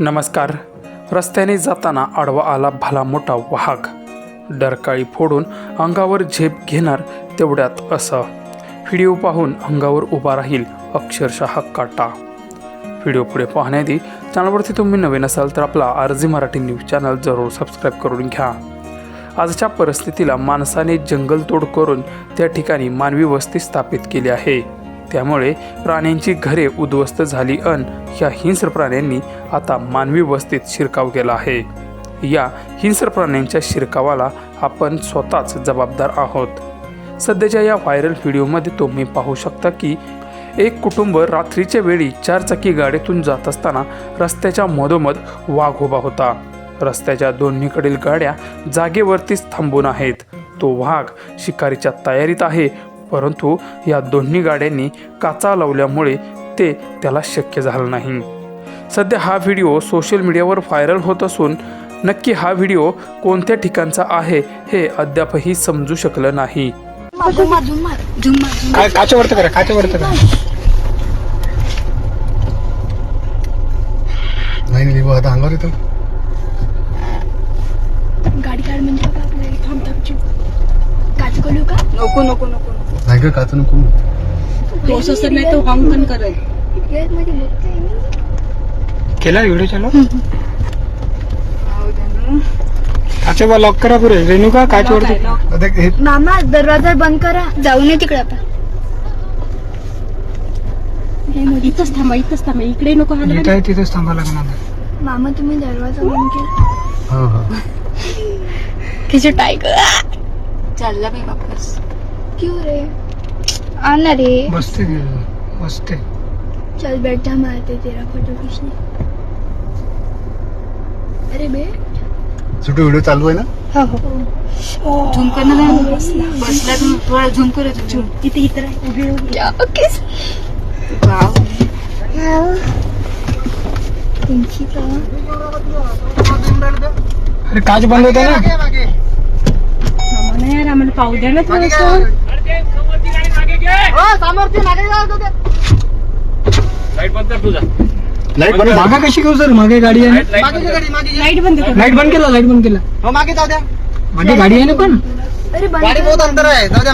नमस्कार. रस्त्याने जाताना आडवा आला भला मोठा वाघ. डरकाळी फोडून अंगावर झेप घेणार तेवढ्यात असं. व्हिडिओ पाहून अंगावर उभा राहील अक्षरशः काटा. व्हिडिओ पुढे पाहण्याआधी चॅनलवरती तुम्ही नवीन असाल तर आपला आरजी मराठी न्यूज चॅनल जरूर सबस्क्राईब करून घ्या. आजच्या परिस्थितीला माणसाने जंगलतोड करून त्या ठिकाणी मानवी वस्ती स्थापित केली आहे. त्यामुळे प्राण्यांची घरे उद्ध्वस्त झाली अन या हिंस्र प्राण्यांनी आता मानवी वस्तीत शिरकाव केला आहे. या हिंस्र प्राण्यांच्या शिरकावाला आपण स्वतःच जबाबदार आहोत. सध्याच्या या व्हायरल व्हिडिओमध्ये तुम्ही पाहू शकता की एक कुटुंब रात्रीच्या वेळी चारचाकी गाडीतून जात असताना रस्त्याच्या मधोमध वाघ उभा होता. रस्त्याच्या दोन्हीकडील गाड्या जागेवरतीच थांबून आहेत. तो वाघ शिकारीच्या तयारीत आहे परंतु या दोन्ही गाड्यांनी काचा लावल्यामुळे ते त्याला शक्य झालं नाही. सध्या हा व्हिडिओ सोशल मीडियावर व्हायरल होत असून नक्की हा व्हिडिओ कोणत्या ठिकाणचा आहे हे अद्यापही समजू शकलं नाही. म्हणजे नको नको नको. नाही का काच नको तो असं नाही तो हम पण मी. केला व्हिडिओ चालू? ना. काचेवर लॉक करा पुरे रेणुका आता हे मामा दरवाजा बंद करा. जाऊ नये तिकडे आपण हे मोठी- इथंच थांबा इथंच थांबा. इकडे नको इथं आहे तिथेच थांबा लागणार मामा तुम्ही दरवाजा बंद केला. हा हा. किती टायगर चालला बाई वापस. क्यों रे? आना रे बसते ती, बसते चल बैठा मारते तेरा फोटो खींचने. अरे बैठ सुटू व्हिडिओ चालू आहे ना? हो हो. झूम कर ना बसला. बसला तुम्ही थोडा झूम कर झूम इथे राह. उभी उभी. ओके. वाव. त्यांची का अरे काच बंद होते ना? नाही यार आम्हाला पाहू द्या ना थोडंसं. लाइट बंद मागे कशी घेऊ सर? मागे गाडी आहे ना? लाइट बंद कर. लाइट बंद केला लाइट बंद केला. मागे जाऊ द्या. मागे गाडी आहे ना पण? अरे गाडी. बहुत अंतर आहे. जाऊ द्या